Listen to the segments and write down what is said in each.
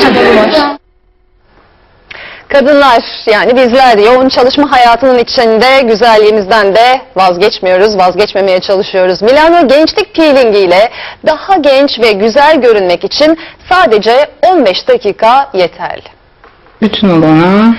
tadı var. Kadınlar yani bizler yoğun çalışma hayatının içinde güzelliğimizden de vazgeçmiyoruz, vazgeçmemeye çalışıyoruz. Milano Gençlik Peeling ile daha genç ve güzel görünmek için sadece 15 dakika yeterli. Bütün olana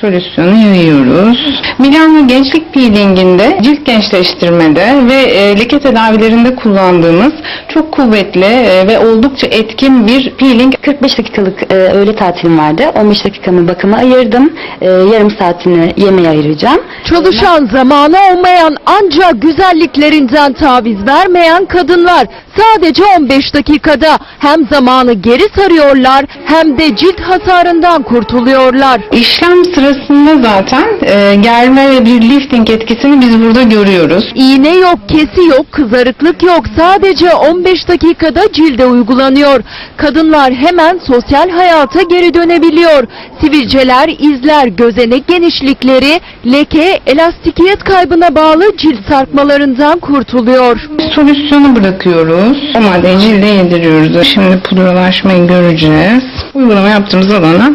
solüsyonu yayıyoruz. Milano Gençlik Peeling'inde cilt gençleştirmede ve e, leke tedavilerinde kullandığımız çok kuvvetli e, ve oldukça etkin bir peeling. 45 dakikalık e, öğle tatilim vardı. 15 dakikamı bakıma ayırdım. E, yarım saatini yemeğe ayıracağım. Çalışan zamanı olmayan ancak güzelliklerinden taviz vermeyen kadınlar sadece 15 dakikada hem zamanı geri sarıyorlar hem de cilt hasarından kurtuluyorlar. İşlem sırasında zaten e, germe ve bir lifting etkisini biz burada görüyoruz. İğne yok, kesi yok, kızarıklık yok. Sadece 15 dakikada cilde uygulanıyor. Kadınlar hemen sosyal hayata geri dönebiliyor. Sivilceler, izler, gözenek genişlikleri, leke, elastikiyet kaybına bağlı cilt sarkmalarından kurtuluyor. Solüsyonu bırakıyoruz. O maddeyi cilde yediriyoruz. Şimdi pudralaşmayı göreceğiz. Uygulama yaptığımız alana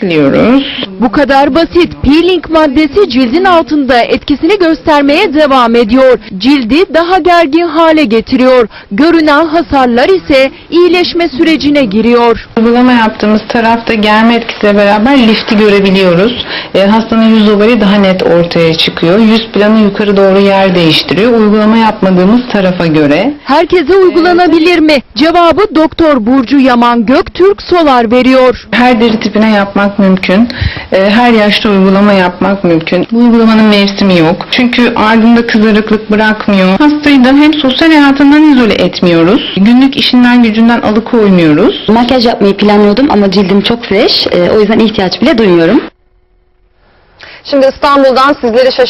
siliyoruz. Bu kadar basit. Peeling maddesi cildin altında etkisini göstermeye devam ediyor. Cildi daha gergin hale getiriyor. Görünen hasarlar ise iyileşme sürecine giriyor. Uygulama yaptığımız tarafta germe etkisiyle beraber lifti görebiliyoruz. E, hastanın yüz ovali daha net ortaya çıkıyor. Yüz planı yukarı doğru yer değiştiriyor. Uygulama yapmadığımız tarafa göre. Herkese uygulanabilir mi? Cevabı Doktor Burcu Yaman Göktürk Solar veriyor. Her deri tipine yapmak mümkün. E, her yaşta uygulama yapmak mümkün. Bu uygulamanın mevsimi yok. Çünkü ardında kızarıklık bırakmıyor. Hastayı da hem sosyal hayatından izole etmiyoruz. Günlük işinden gücünden alıkoymuyoruz. Makyaj yapmayı planlıyordum ama cildim çok fresh. E, o yüzden ihtiyaç bile duymuyorum. Şimdi İstanbul'dan sizleri şaşırtacak